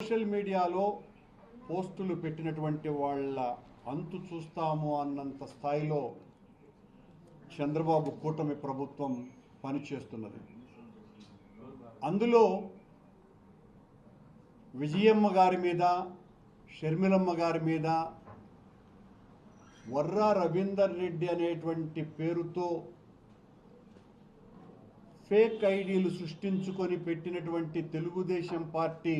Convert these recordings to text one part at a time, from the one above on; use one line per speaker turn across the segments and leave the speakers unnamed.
Social మీడియాలో పోస్టులు పెట్టినటువంటి వాళ్ళ అంతు చూస్తాము అన్నంత స్థాయిలో చంద్రబాబు కూటమి ప్రభుత్వం పనిచేస్తున్నది. అందులో విజయమ్మ గారి మీద షర్మిలమ్మ గారి మీద వర్రా రవీందర్ రెడ్డి అనేటువంటి పేరుతో ఫేక్ ఐడీలు సృష్టించుకొని పెట్టినటువంటి తెలుగుదేశం పార్టీ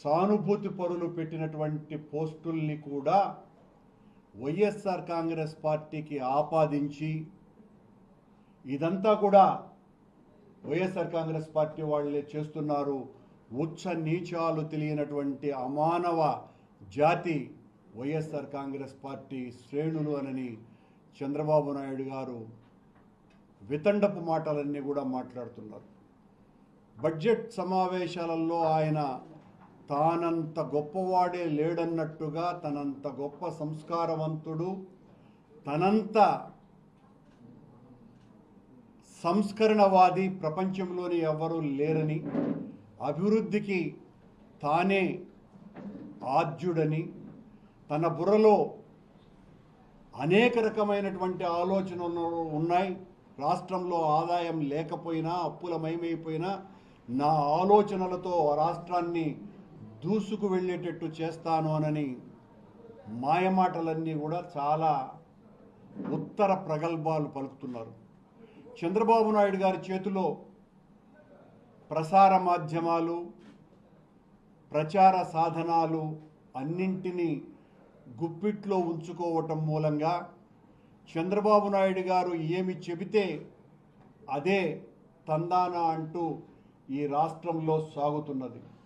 సానుభూతి పరులు పెట్టినటువంటి పోస్టుల్ని కూడా వైఎస్ఆర్ కాంగ్రెస్ పార్టీకి ఆపాదించి ఇదంతా కూడా వైఎస్ఆర్ కాంగ్రెస్ పార్టీ వాళ్ళే చేస్తున్నారు. ఉచ్చ నీచాలు తెలియనటువంటి అమానవ జాతి వైఎస్ఆర్ కాంగ్రెస్ పార్టీ శ్రేణులు అనని చంద్రబాబు నాయుడు గారు వితండపు మాటలన్నీ కూడా మాట్లాడుతున్నారు. బడ్జెట్ సమావేశాలలో ఆయన తానంత గొప్పవాడే లేడన్నట్టుగా తనంత గొప్ప సంస్కారవంతుడు తనంత సంస్కరణవాది ప్రపంచంలోని ఎవరూ లేరని అభివృద్ధికి తానే ఆద్యుడని తన బుర్రలో అనేక రకమైనటువంటి ఆలోచనలు ఉన్నాయి. రాష్ట్రంలో ఆదాయం లేకపోయినా అప్పులమయమైపోయినా నా ఆలోచనలతో రాష్ట్రాన్ని దూసుకు వెళ్ళేటట్టు చేస్తాను అనని మాయమాటలన్నీ కూడా చాలా ఉత్తర ప్రగల్భాలు పలుకుతున్నారు. చంద్రబాబు నాయుడు గారి చేతిలో ప్రసార మాధ్యమాలు ప్రచార సాధనాలు అన్నింటినీ గుప్పిట్లో ఉంచుకోవటం మూలంగా చంద్రబాబు నాయుడు గారు ఏమి చెబితే అదే తందాన అంటూ ఈ రాష్ట్రంలో సాగుతున్నది.